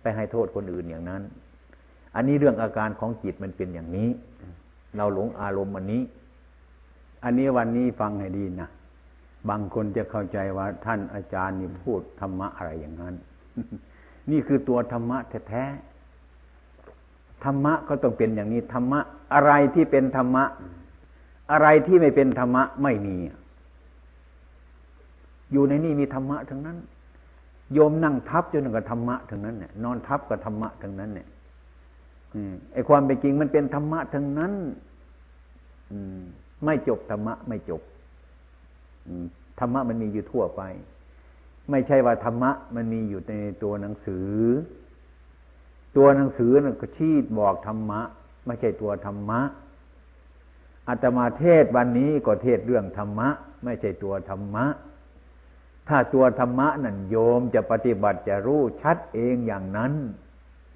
ไปให้โทษคนอื่นอย่างนั้น อันนี้เรื่องอาการของจิตมันเป็นอย่างนี้ เราหลงอารมณ์อันนี้ อันนี้วันนี้ฟังให้ดีนะบางคนจะเข้าใจว่าท่านอาจารย์นี่พูดธรรมะอะไรอย่างนั้น นี่คือตัวธรรมะแท้ๆธรรมะก็ต้องเป็นอย่างนี้ธรรมะอะไรที่เป็นธรรมะ อะไรที่ไม่เป็นธรรมะไม่มีอยู่ในนี่มีธรรมะทั้งนั้น โยมนั่งทับจนกับธรรมะทั้งนั้นเนี่ยนอนทับกับธรรมะทั้งนั้นเนี่ยไอ้ความเป็นจริงมันเป็นธรรมะทั้งนั้นไม่จบธรรมะไม่จบธรรมะมันมีอยู่ทั่วไป ไม่ใช่ว่าธรรมะ มันมีอยู่ในตัวหนังสือ ตัวหนังสือนั่นก็ชี้บอกธรรมะ ไม่ใช่ตัวธรรมะอาตมาเทศวันนี้ก็เทศเรื่องธรรมะ ไม่ใช่ตัวธรรมะ ถ้าตัวธรรมะนั่นโยมจะปฏิบัติจะรู้ชัดเองอย่างนั้น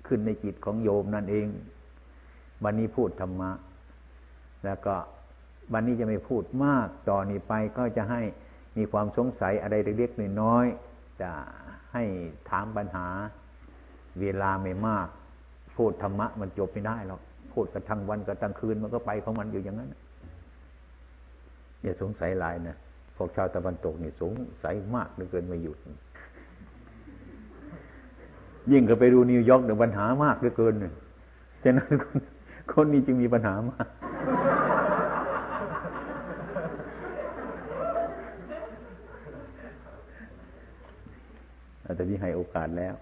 ขึ้นในจิตของโยมนั่นเอง วันนี้พูดธรรมะ แล้วก็วันนี้จะไม่พูดมากต่อนนี้ไปก็จะให้มีความสงสัยอะไรเล็กๆน้อยๆจะให้ถามปัญหา เวลาไม่มาก พูดธรรมะมันจบไม่ได้หรอกพูดกันทั้งวันกันทั้งคืนมันก็ไปของมันอยู่อย่างนั้นอย่าสงสัยหลายนะ พวกชาวตะวันตกนี่สงสัยมากเหลือเกินไม่หยุด ยิ่งก็ไปดูนิวยอร์กเนี่ยปัญหามากเหลือเกินเนี่ยฉะนั้นคนนี้จึงมีปัญหามากแต่ที่ให้โอกาสแล้ว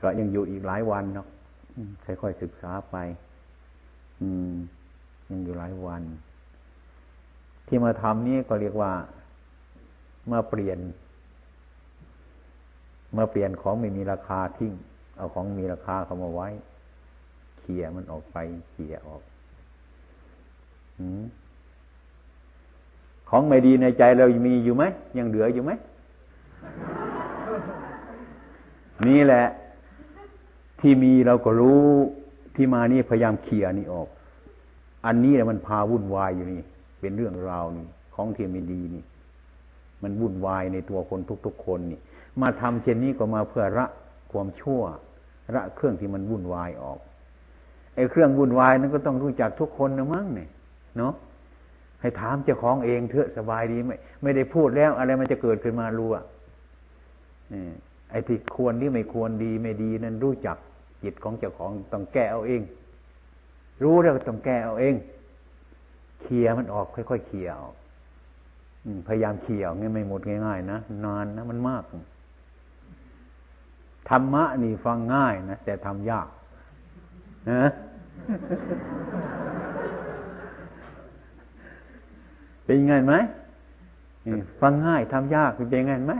ก็ยังอยู่อีกหลายวันเนาะค่อยๆศึกษาไป อืม ยังอยู่หลายวัน ที่มาทำนี้ก็เรียกว่ามาเปลี่ยน มาเปลี่ยนของไม่มีราคาทิ้ง เอาของมีราคาเข้ามาไว้ เขี่ยมันออกไป เขี่ยออกอของไม่ดีในใจเรามีอยู่ไหมยังเหลืออยู่ไหมนี่แหละ ที่มีเราก็รู้ที่มานี่พยายามเคลียนี่ออก อันนี้แหละมันพาวุ่นวายอยู่นี่ เป็นเรื่องราวนี่ ของที่ไม่ดีนี่ มันวุ่นวายในตัวคนทุกๆคนนี่ มาทำเช่นนี้ก็มาเพื่อระความชั่วระเครื่องที่มันวุ่นวายออกไอ้เครื่องวุ่นวายนั้นก็ต้องรู้จักทุกคนนะมั้งเนี่ยเนาะให้ถามเจ้าของเองเถอะสบายดีไม่ไม่ได้พูดแล้ว อะไรมันจะเกิดขึ้นมารู้อะไอ้ที่ควรที่ไม่ควรดีไม่ดีนั้นรู้จักจิตของเจ้าของต้องแก้เอาเอง รู้แล้วก็ต้องแก้เอาเอง เคลียมันออกค่อยๆเคลียออกพยายามเคลียงี้ไม่หมดง่ายๆนะนานนะมันมากธรรมะนี่ฟังง่ายนะแต่ทำยากนะเป็นยังไงไหมฟังง่ายทำยากเป็นยังไงไหม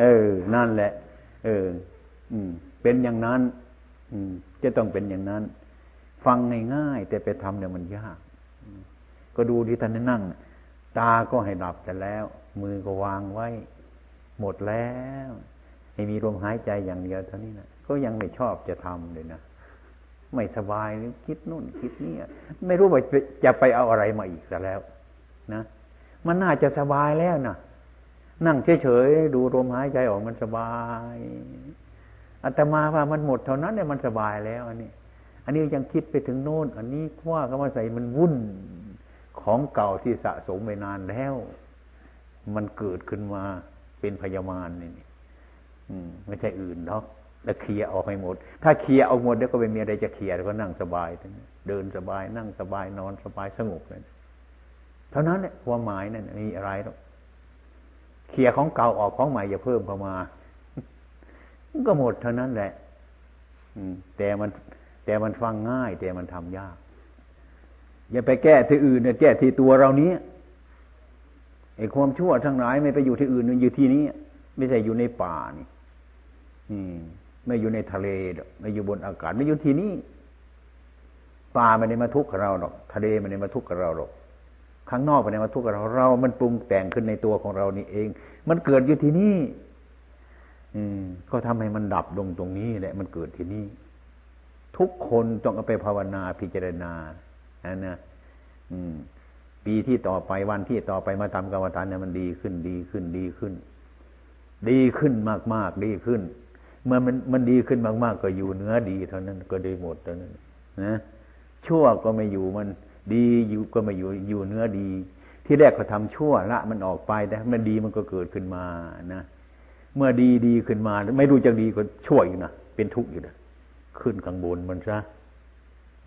เออ นั่นแหละ เออ อืม เป็นอย่างนั้น อืม จะต้องเป็นอย่างนั้น ฟังง่ายๆแต่ไปทำเนี่ยมันยาก ก็ดูที่ท่านนั่ง ตาก็ให้หลับแต่แล้ว มือก็วางไว้ หมดแล้วให้มีลมหายใจอย่างเดียวเท่านี้นะก็ยังไม่ชอบจะทำเลยนะไม่สบายคิดนู่นคิดนี่ไม่รู้ว่าจะไปเอาอะไรมาอีกแล้ว นะ มันน่าจะสบายแล้วนะนั่งเฉยๆดูลมหายใจออกมันสบายอาตมาว่ามันหมดเท่านั้นเนี่ยมันสบายแล้ว อันนี้ อันนี้ยังคิดไปถึงโน่น อันนี้ว่าก็มาใส่มันวุ่น ของเก่าที่สะสมไปนานแล้ว มันเกิดขึ้นมาเป็นพยามารนี่ไม่ใช่อื่นเนาะแล้วเคลียร์ออกให้หมด ถ้าเคลียร์ออกหมดแล้วก็ไม่มีอะไรจะเคลียร์แล้วก็นั่งสบายเดินสบาย นั่งสบายนอนสบายสงบเลยเท่านั้นแหละความหมายนั่นมีอะไรหรอกเคลียร์ของเก่าออกของใหม่อย่าเพิ่มเข้ามาก็หมดเท่านั้นแหละอืมแต่มัน แต่มันฟังง่าย แต่มันทำยาก อย่าไปแก้ที่อื่นเนี่ยแก้ที่ตัวเรานี้ไอ้ความชั่วทั้งหลายไม่ไปอยู่ที่อื่นมันอยู่ที่นี้ไม่ใช่อยู่ในป่านี่ อืม ไม่อยู่ในทะเลไม่อยู่บนอากาศไม่อยู่ที่นี้ป่าไม่ได้มาทุกข์กับเราหรอกทะเลไม่ได้มาทุกข์กับเราหรอกข้างนอกไปในมาทุกข์กับเราเรา มันปรุงแต่งขึ้นในตัวของเรานี่เอง มันเกิดอยู่ที่นี่ อืม ก็ทำให้มันดับลงตรงนี้แหละ มันเกิดที่นี่ ทุกคนต้องเอาไปภาวนาพิจารณา อันนะอืมปีที่ต่อไปวันที่ต่อไปมาทำกรรมฐานเนี่ยมันดีขึ้นดีขึ้นดีขึ้น ดีขึ้นมากๆดีขึ้น เมื่อมันมันดีขึ้นมากๆ ก็อยู่เนื้อดีเท่านั้นก็ได้หมดเท่านั้นนะชั่วก็ไม่อยู่มันดีอยู่ก็ไม่อยู่อยู่เนื้อดี ที่แรกก็ทำชั่วละมันออกไปแต่มันดีมันก็เกิดขึ้นมานะเมื่อดีดีขึ้นมา ไม่รู้จะดีก็ช่วอยู่นะเป็นทุกข์อยู่นะขึ้นข้างบนมันซะ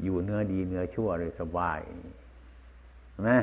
อยู่เนื้อดีเนื้อชั่วเลยสบายนะ